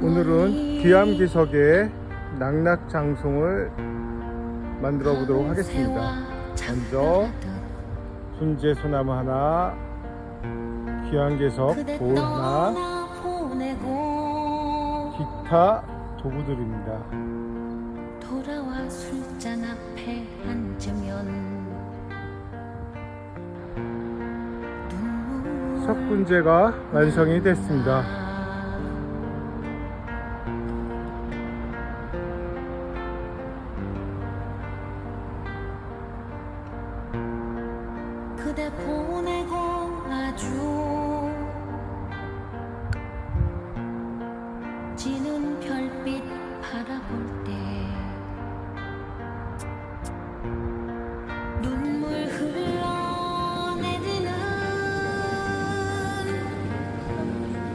오늘은 귀암기석의 낙낙장송을 만들어 보도록 하겠습니다. 먼저 순재 소나무 하나, 귀암기석 볼 하나, 기타 도구들입니다. 돌아와 술잔 앞에 앉으면 눈물 석군제가 완성이 됐습니다. répond.